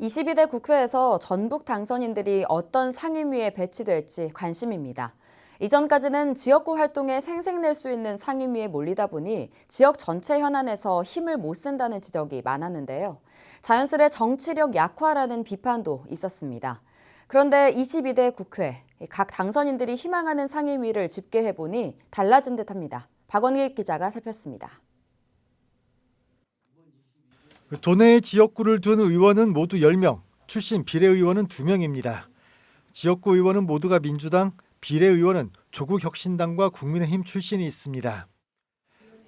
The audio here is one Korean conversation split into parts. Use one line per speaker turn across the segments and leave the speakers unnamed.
22대 국회에서 전북 당선인들이 어떤 상임위에 배치될지 관심입니다. 이전까지는 지역구 활동에 생색낼 수 있는 상임위에 몰리다 보니 지역 전체 현안에서 힘을 못 쓴다는 지적이 많았는데요. 자연스레 정치력 약화라는 비판도 있었습니다. 그런데 22대 국회, 각 당선인들이 희망하는 상임위를 집계해보니 달라진 듯합니다. 박원기 기자가 살폈습니다.
도내의 지역구를 둔 의원은 모두 10명, 출신 비례의원은 2명입니다. 지역구 의원은 모두가 민주당, 비례의원은 조국혁신당과 국민의힘 출신이 있습니다.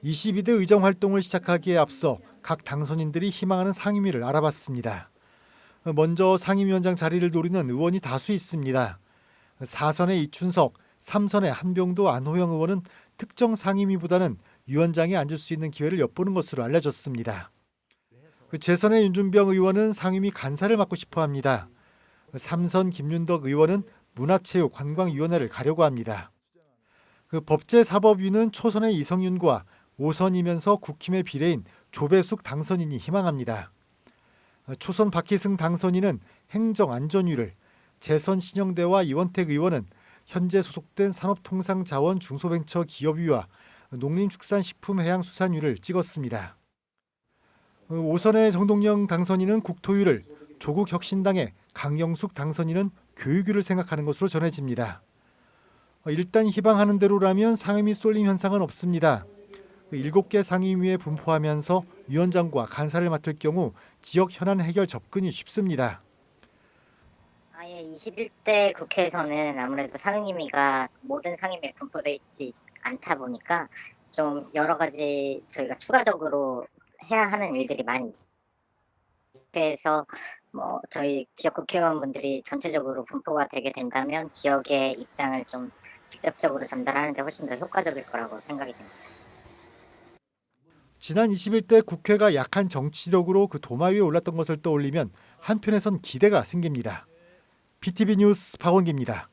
22대 의정 활동을 시작하기에 앞서 각 당선인들이 희망하는 상임위를 알아봤습니다. 먼저 상임위원장 자리를 노리는 의원이 다수 있습니다. 4선의 이춘석, 3선의 한병도 안호영 의원은 특정 상임위보다는 위원장에 앉을 수 있는 기회를 엿보는 것으로 알려졌습니다. 그 재선의 윤준병 의원은 상임위 간사를 맡고 싶어 합니다. 삼선 김윤덕 의원은 문화체육 관광위원회를 가려고 합니다. 그 법제사법위는 초선의 이성윤과 5선이면서 국힘의 비례인 조배숙 당선인이 희망합니다. 초선 박희승 당선인은 행정안전위를, 재선 신영대와 이원택 의원은 현재 소속된 산업통상자원 중소벤처기업위와 농림축산식품해양수산위를 찍었습니다. 5선의 정동영 당선인은 국토위를, 조국 혁신당의 강영숙 당선인은 교육위를 생각하는 것으로 전해집니다. 일단 희망하는 대로라면 상임위 쏠림 현상은 없습니다. 7개 상임위에 분포하면서 위원장과 간사를 맡을 경우 지역 현안 해결 접근이 쉽습니다.
아예 21대 국회에서는 아무래도 상임위가 모든 상임위에 분포되어 있지 않다 보니까 좀 여러 가지 저희가 추가적으로 해야 하는 일들이 많이. 그래서 뭐 저희 지역 국회의원분들이 전체적으로 분포가 되게 된다면 지역의 입장을 좀 직접적으로 전달하는 데 훨씬 더 효과적일 거라고 생각이 됩니다.
지난 21대 국회가 약한 정치력으로 그 도마 위에 올랐던 것을 떠올리면 한편에선 기대가 생깁니다. BTV 뉴스 박원기입니다.